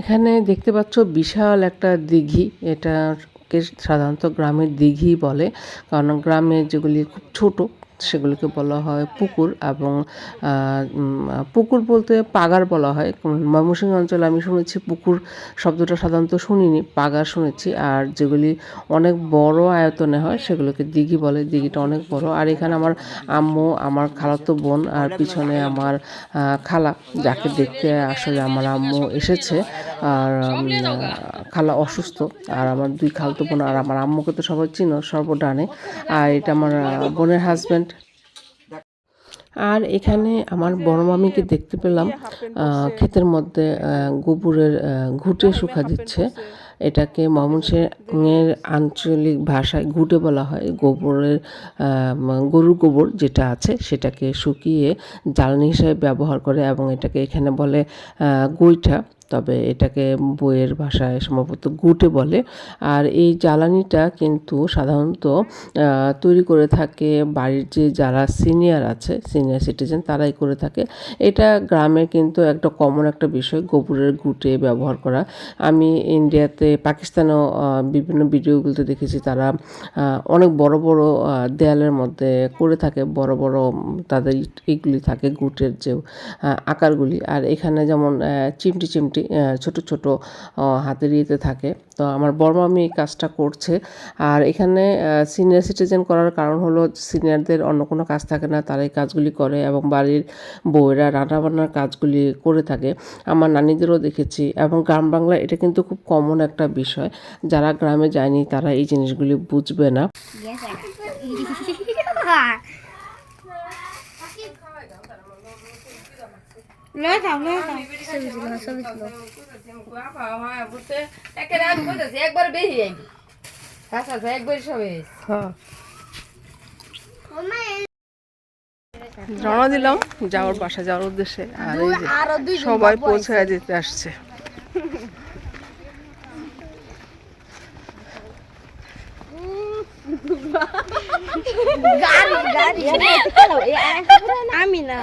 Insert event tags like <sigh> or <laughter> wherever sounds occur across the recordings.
এখানে দেখতে পাচ্ছ বিশাল একটা দিঘি। এটাকে সাধারণত গ্রামের দিঘি বলে। কারণ গ্রামে যেগুলি খুব ছোট, সেগুলিকে বলা হয় পুকুর এবং পুকুর বলতে পাগার বলা হয়। ময়মনসিংহ অঞ্চলে আমি শুনেছি পুকুর শব্দটা সাধারণত শুনিনি, পাগার শুনেছি। আর যেগুলি অনেক বড় আয়তনে হয়, সেগুলোকে দিঘি বলে। দিঘিটা অনেক বড়। আর এখানে আমার আম্মু, আমার খালাতো বোন আর পিছনে আমার খালা, যাকে দেখতে আসলে আমার আম্মু এসেছে। আর খালা অসুস্থ আর আমার দুই খালাতো বোন আর আমার আম্মুকে তো সবাই চিনো সর্বডানে। আর এটা আমার বোনের হাজব্যান্ড আর এখানে আমার বড় মামিকে দেখতে পেলাম ক্ষেতের মধ্যে গোবরের ঘুটে শুকা দিচ্ছে। এটাকে ময়মনসিংহের আঞ্চলিক ভাষায় ঘুটে বলা হয়। গোবরের গরুর গোবর যেটা আছে সেটাকে শুকিয়ে জ্বালানি হিসাবে ব্যবহার করে এবং এটাকে এখানে বলে গৈঠা তবে এটাকে বইয়ের ভাষায় সম্ভবত গুটে বলে। আর এই জ্বালানিটা কিন্তু সাধারণত তৈরি করে থাকে বাড়ির যে যারা সিনিয়র আছে, সিনিয়র সিটিজেন তারাই করে থাকে। এটা গ্রামে কিন্তু একটা কমন একটা বিষয়, গোবরের গুটে ব্যবহার করা। আমি ইন্ডিয়াতে, পাকিস্তানেও বিভিন্ন ভিডিওগুলোতে দেখেছি তারা অনেক বড় বড় দেয়ালের মধ্যে করে থাকে, বড় বড় তাদের এইগুলি থাকে গুটের যে আকারগুলি। আর এখানে যেমন চিমটি চিমটি আহ, ছোট ছোট হাতের ইয়েতে থাকে। তো আমার বড় মামি এই কাজটা করছে। আর এখানে সিনিয়র সিটিজেন করার কারণ হলো সিনিয়রদের অন্য কোনো কাজ থাকে না তারা এই কাজগুলি করে এবং বাড়ির বউয়েরা রান্নাবান্নার কাজগুলি করে থাকে। আমার নানিদেরও দেখেছি এবং গ্রাম বাংলা এটা কিন্তু খুব কমন একটা বিষয়। যারা গ্রামে যায়নি তারা এই জিনিসগুলি বুঝবে না। <laughs> <laughs> লয়ে যাও লয়ে যাও ছবি তুলো ছবি তুলো একবার বেশি আইবি আচ্ছা আচ্ছা একবার সবে রওনা দিলাম যাওয়ার বাসা যাওয়ার উদ্দেশ্যে। আর এই যে সবাই পৌঁছায় যেতে আসছে। গাড়ি গাড়ি। আমি না।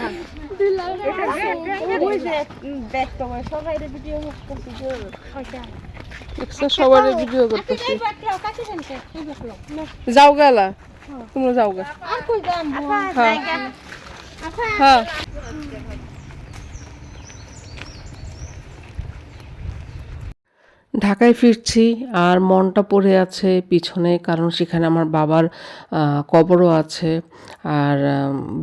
সবার ভিডিও করতেছি। যাও গেলা তোমরা যাও গা। আর কই যাম হ্যাঁ। হ্যাঁ। ঢাকায় ফিরছি আর মনটা পড়ে আছে পিছনে, কারণ সেখানে আমার বাবার কবরও আছে। আর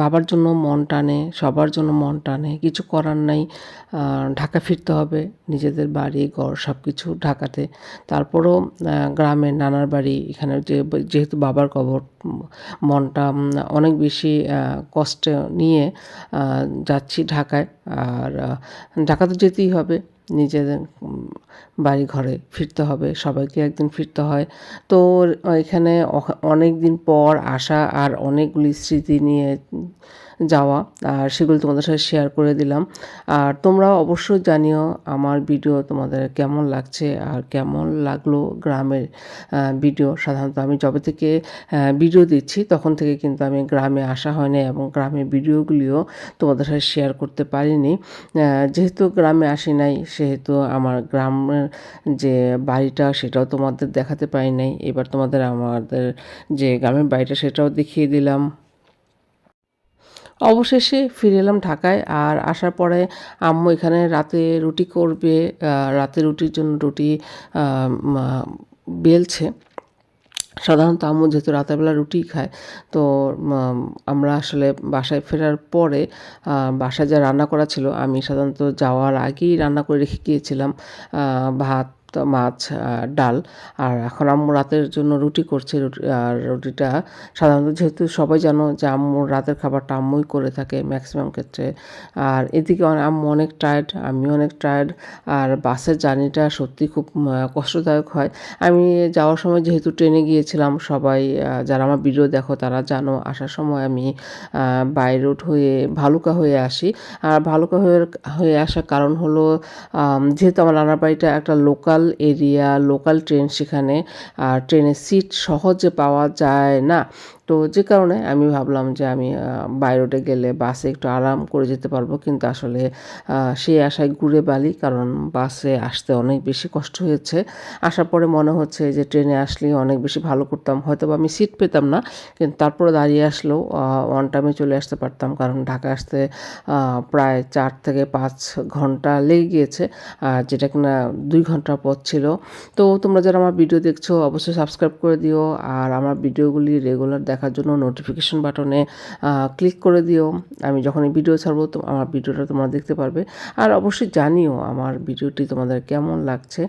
বাবার জন্য মন টানে, সবার জন্য মন টানে। কিছু করার নাই ঢাকা ফিরতে হবে। নিজেদের বাড়ি, ঘর সব কিছু ঢাকাতে। তারপরও গ্রামের নানার বাড়ি, এখানে যেহেতু বাবার কবর মনটা অনেক বেশি কষ্ট নিয়ে যাচ্ছি ঢাকায়। আর ঢাকা তো যেতেই হবে নিজেদের বাড়ি ঘরে ফিরতে হবে, সবাইকে একদিন ফিরতে হয়। তো এখানে অনেক দিন পর আসা আর অনেকগুলি স্মৃতি নিয়ে যাওয়া, আর সেগুলো তোমাদের সাথে শেয়ার করে দিলাম। আর তোমরা অবশ্যই জানিও আমার ভিডিও তোমাদের কেমন লাগছে, আর কেমন লাগল গ্রামের ভিডিও সাধারণত আমি যবে থেকে ভিডিও দিচ্ছি, তখন থেকে কিন্তু আমি গ্রামে আসা হয়নি এবং গ্রামের ভিডিওগুলিও তোমাদের সাথে শেয়ার করতে পারিনি। যেহেতু গ্রামে আসি নাই, সেহেতু আমার গ্রামের যে বাড়িটা, সেটাও তোমাদের দেখাতে পারি নাই। এবার তোমাদের আমাদের যে গ্রামের বাড়িটা, সেটাও দেখিয়ে দিলাম। অবশেষে ফিরে এলাম ঢাকায় আর আসার পরে আম্মু এখানে রাতে রুটি করবে রাতে রুটির জন্য রুটি বেলছে। সাধারণত আম্মু যেহেতু রাতেরবেলা রুটি খায় তো আমরা আসলে বাসায় ফেরার পরে বাসায় যা রান্না করা ছিল আমি সাধারণত যাওয়ার আগেই রান্না করে রেখে গিয়েছিলাম আহ, ভাত মাছ ডাল। আর এখন আম্মু রাতের জন্য রুটি করছে। আর রুটিটা সাধারণত যেহেতু সবাই জানো যে আম্মুর রাতের খাবারটা আম্মুই করে থাকে ম্যাক্সিমাম ক্ষেত্রে। আর এদিকে আম্মু অনেক টায়ার্ড আমি অনেক টায়ার্ড আর বাসের জার্নিটা সত্যি খুব কষ্টদায়ক হয়। আমি যাওয়ার সময় যেহেতু ট্রেনে গিয়েছিলাম, সবাই যারা আমার ভিডিও দেখো তারা জানো আসার সময় আমি বাই রোড হয়ে ভালুকা হয়ে আসি। আর ভালুকা হয়ে হয়ে আসার কারণ হলো যেহেতু আমার নানার বাড়িটা একটা লোকাল এরিয়া লোকাল ট্রেন সেখানে আর ট্রেনের সিট সহজে পাওয়া যায় না। তো যে কারণে আমি ভাবলাম যে আমি বাই রোডে গেলে বাসে একটু আরাম করে যেতে পারব। কিন্তু আসলে সেই আশায় ঘুরে বালি কারণ বাসে আসতে অনেক বেশি কষ্ট হয়েছে। আসার পরে মনে হচ্ছে যে ট্রেনে আসলে অনেক বেশি ভালো করতাম। হয়তো আমি সিট পেতাম না, কিন্তু তারপরে দাঁড়িয়ে আসলেও ওয়ান টাইমে চলে আসতে পারতাম। কারণ ঢাকা আসতে প্রায় চার থেকে পাঁচ ঘণ্টা লেগে গিয়েছে, আর যেটা কিনা দুই ঘণ্টার পথ ছিল। তো তোমরা যারা আমার ভিডিও দেখছ, অবশ্যই সাবস্ক্রাইব করে দিও। আর আমার ভিডিওগুলি রেগুলার দেখার জন্য নোটিফিকেশন বাটনে ক্লিক করে দিও। আমি যখন এই ভিডিও ছাড়বো, তো আমার ভিডিওটা তোমরা দেখতে পারবে। আর অবশ্যই জানিও আমার ভিডিওটি তোমাদের কেমন লাগছে।